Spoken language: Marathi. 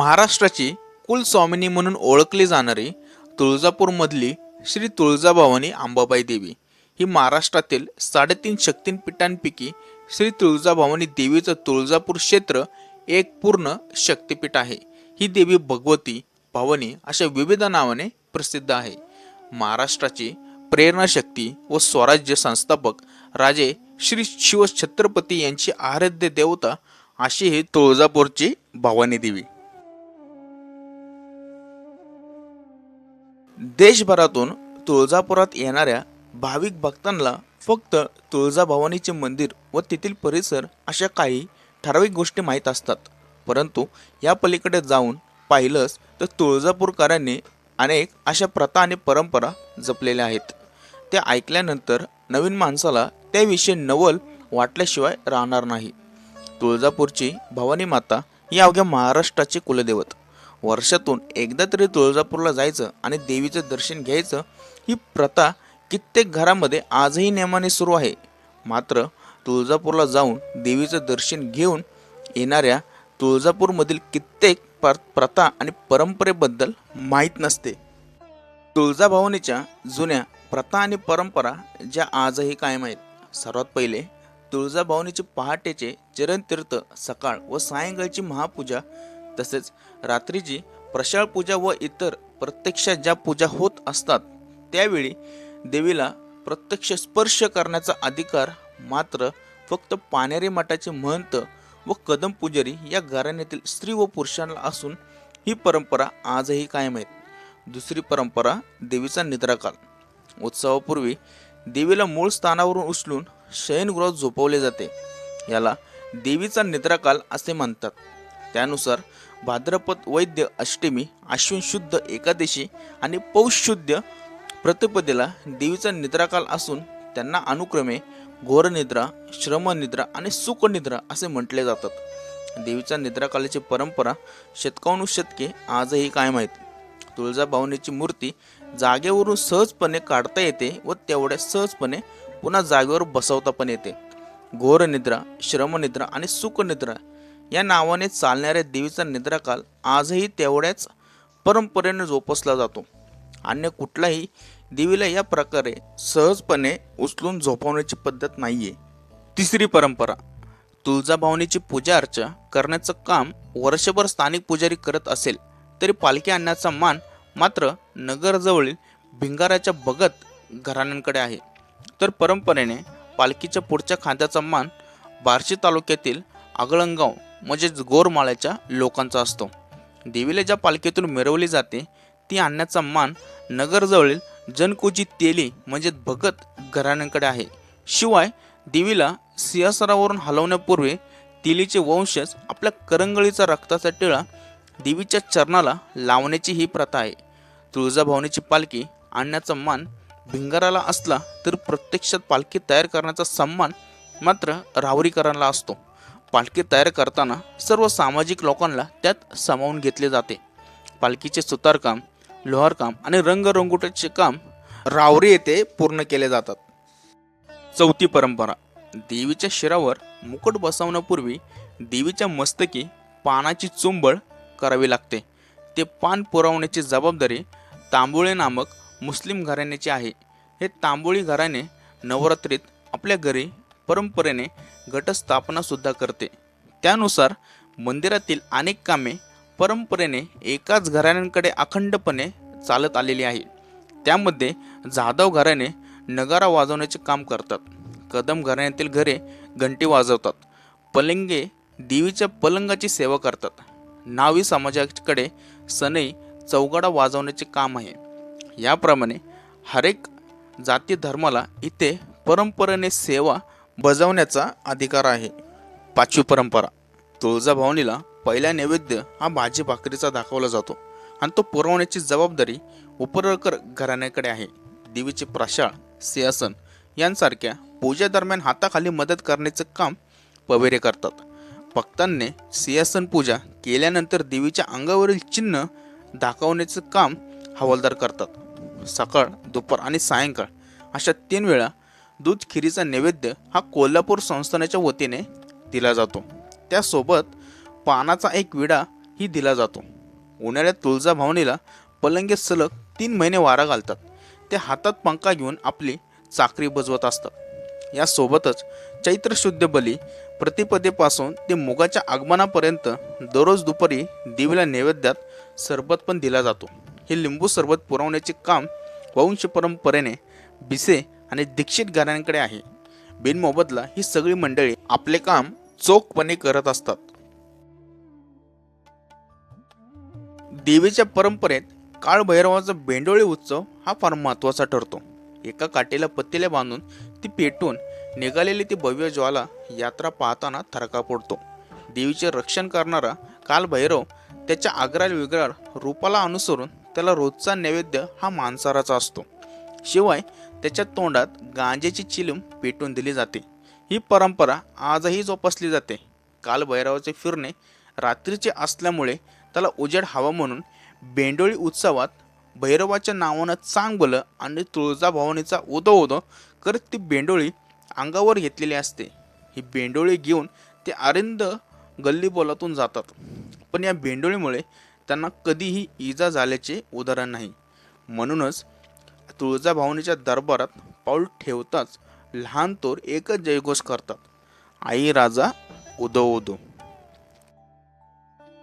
महाराष्ट्राची कुलस्वामिनी म्हणून ओळखली जाणारी तुळजापूरमधली श्री तुळजाभवानी अंबाबाई देवी ही महाराष्ट्रातील साडेतीन शक्तीपीठांपैकी श्री तुळजाभवानी देवीचं तुळजापूर क्षेत्र एक पूर्ण शक्तिपीठ आहे. ही देवी भगवती भवानी अशा विविध नावाने प्रसिद्ध आहे. महाराष्ट्राची प्रेरणाशक्ती व स्वराज्य संस्थापक राजे श्री शिव छत्रपती यांची आराध्य देवता अशी ही तुळजापूरची भवानी देवी. देशभरातून तुळजापुरात येणाऱ्या भाविक भक्तांना फक्त तुळजाभवानीचे मंदिर व तेथील परिसर अशा काही ठराविक गोष्टी माहीत असतात. परंतु या पलीकडे जाऊन पाहिलंच तर तुळजापूरकरांनी अनेक अशा प्रथा आणि परंपरा जपलेल्या आहेत. त्या ऐकल्यानंतर नवीन माणसाला त्याविषयी नवल वाटल्याशिवाय राहणार नाही. तुळजापूरची भवानी माता ही अवघ्या महाराष्ट्राची कुलदैवत. वर्षातून एकदा तरी तुळजापूरला जायचं आणि देवीचं दर्शन घ्यायचं ही प्रथा कित्येक घरामध्ये आजही नियमाने सुरू आहे. मात्र तुळजापूरला जाऊन देवीचं दर्शन घेऊन येणाऱ्या तुळजापूरमधील कित्येक पर प्रथा आणि परंपरेबद्दल माहीत नसते. तुळजाभवानीच्या जुन्या प्रथा आणि परंपरा ज्या आजही कायम आहेत. सर्वात पहिले तुळजाभवानीचे पहाटेचे चरणतीर्थ सकाळ व सायंकाळची महापूजा तसेच रात्रीची प्रशाळ पूजा व इतर प्रत्यक्षात ज्या पूजा होत असतात त्यावेळी देवीला प्रत्यक्ष स्पर्श करण्याचा अधिकार मात्र फक्त पानेरी मठाचे महंत व कदम पुजारी या घराण्यातील स्त्री व पुरुषांना असून ही परंपरा आजही कायम आहे. दुसरी परंपरा देवीचा निद्राकाल. उत्सवापूर्वी देवीला मूळ स्थानावरून उचलून शयनगृहात झोपवले जाते. याला देवीचा निद्राकाल असे म्हणतात. त्यानुसार भाद्रपद वैद्य अष्टमी अश्विन शुद्ध एकादशी आणि पौष शुद्ध प्रतिपदेला देवीचा निद्राकाल असून त्यांना अनुक्रमे घोरनिद्रा श्रमनिद्रा आणि सुखनिद्रा असे म्हटले जातात. देवीच्या निद्राकालाची परंपरा शतकानुशतके आजही कायम आहेत. तुळजाभवानीची मूर्ती जागेवरून सहजपणे काढता येते व तेवढ्या सहजपणे पुन्हा जागेवर बसवता पण येते. घोरनिद्रा श्रमनिद्रा आणि सुखनिद्रा या नावाने चालणाऱ्या देवीचा निद्राकाल आजही तेवढ्याच परंपरेने जोपासला जातो. अन्य कुठलाही देवीला या प्रकारे सहजपणे उचलून झोपवण्याची पद्धत नाही आहे तिसरी परंपरा तुळजाभवानीची पूजा अर्चा करण्याचं काम वर्षभर स्थानिक पुजारी करत असेल तरी पालखी आणण्याचा मान मात्र नगरजवळील भिंगाराच्या भगत घराण्यांकडे आहे. तर परंपरेने पालखीच्या पुढच्या खांद्याचा मान बार्शी तालुक्यातील आगळंगाव म्हणजेच गोरमाळ्याच्या लोकांचा असतो. देवीला ज्या पालखीतून मिरवली जाते ती आणण्याचा मान नगरजवळील जनकुजी तेली म्हणजे भगत घराण्यांकडे आहे. शिवाय देवीला सिंहासरावरून हलवण्यापूर्वी तेलीचे वंशज आपल्या करंगळीचा रक्ताचा टिळा देवीच्या चरणाला लावण्याची ही प्रथा आहे. तुळजाभवानीची पालखी आणण्याचा मान भिंगाराला असला तर प्रत्यक्षात पालखी तयार करण्याचा सन्मान मात्र राहुरीकरांना असतो. पालखी तयार करताना सर्व सामाजिक लोकांना त्यात सामावून घेतले जाते. पालखीचे सुतारकाम लोहारकाम आणि रंगरंगोटीचे काम रावरी येथे पूर्ण केले जातात. चौथी परंपरा देवीच्या शिरावर मुकुट बसवण्यापूर्वी देवीच्या मस्तकी पानाची चुंबळ करावी लागते. ते पान पुरवण्याची जबाबदारी तांबोळे नामक मुस्लिम घराण्याची आहे. हे तांबोळी घराणे नवरात्रीत आपल्या घरी परंपरेने घटस्थापना सुद्धा करते. त्यानुसार मंदिरातील अनेक कामे परंपरेने एकाच घराण्यांकडे अखंडपणे चालत आलेली आहे त्यामध्ये जाधव घराणे नगारा वाजवण्याचे काम करतात. कदम घराण्यातील घरे घंटी वाजवतात. पलंगे देवीच्या पलंगाची सेवा करतात. नावी समाजाकडे सनई चौगाडा वाजवण्याचे काम आहे. याप्रमाणे हरेक जाती धर्माला इथे परंपरेने सेवा बजावण्याचा अधिकार आहे. पाचवी परंपरा. तुळजाभवानीला पहिला नैवेद्य हा भाजी भाकरीचा दाखवला जातो आणि तो पुरवण्याची जबाबदारी उपरकर घराण्याकडे आहे. देवीचे प्रशाळ सिंहासन यांसारख्या पूजेदरम्यान हाताखाली मदत करण्याचं काम पवेरे करतात. भक्तांनी सिंहासन पूजा केल्यानंतर देवीच्या अंगावरील चिन्ह दाखवण्याचं काम हवालदार करतात. सकाळ दुपार आणि सायंकाळ अशा तीन वेळा दूध खिरीचा नैवेद्य हा कोल्हापूर संस्थानाच्या वतीने दिला जातो. त्यासोबत पानाचा एक विडा ही दिला जातो. उन्हाळ्यात तुळजाभवानीला पलंगे सलग तीन महिने वारा घालतात. ते हातात पंखा घेऊन आपली चाकरी बजवत असतात. यासोबतच चैत्र शुद्ध बली प्रतिपदेपासून ते मुगाच्या आगमनापर्यंत दररोज दुपारी दिवेला नैवेद्यात सरबत पण दिला जातो. हे लिंबू सरबत पुरवण्याचे काम वंश परंपरेने बिसे आणि दीक्षित घराण्यांकडे आहे. बिनमोबदला ही सगळी मंडळी आपले काम चोखपणे करत असतात. देवीच्या परंपरेत काळभैरवाचा बेंडोळी उत्सव हा फार महत्त्वाचा ठरतो. एका काठीला पत्तीला बांधून ती पेटून निघालेली ती भव्य ज्वाला यात्रा पाहताना थरका पडतो देवीचे रक्षण करणारा कालभैरव त्याच्या आग्राल विग्राल रूपाला अनुसरून त्याला रोजचा नैवेद्य हा मांसाराचा असतो. शिवाय त्याच्या तोंडात गांजेची चिलम पेटून दिली जाते. ही परंपरा आजही जोपासली जाते. कालभैरवाचे फिरणे रात्रीचे असल्यामुळे त्याला उजेड हवा म्हणून बेंडोळी उत्सवात भैरवाच्या नावानं चांगलं आणि तुळजाभवानीचा उदो उदो करत ती बेंडोळी अंगावर घेतलेली असते. ही बेंडोळी घेऊन ते अरिंद गल्ली बोलातून जातात. पण या बेंडोळीमुळे त्यांना कधीही इजा झाल्याचे उदाहरण नाही. म्हणूनच तुळजाभवानीच्या दरबारात पाऊल ठेवताच लहान तोर एकच जयघोष करतात. आई राजा उदो उदो.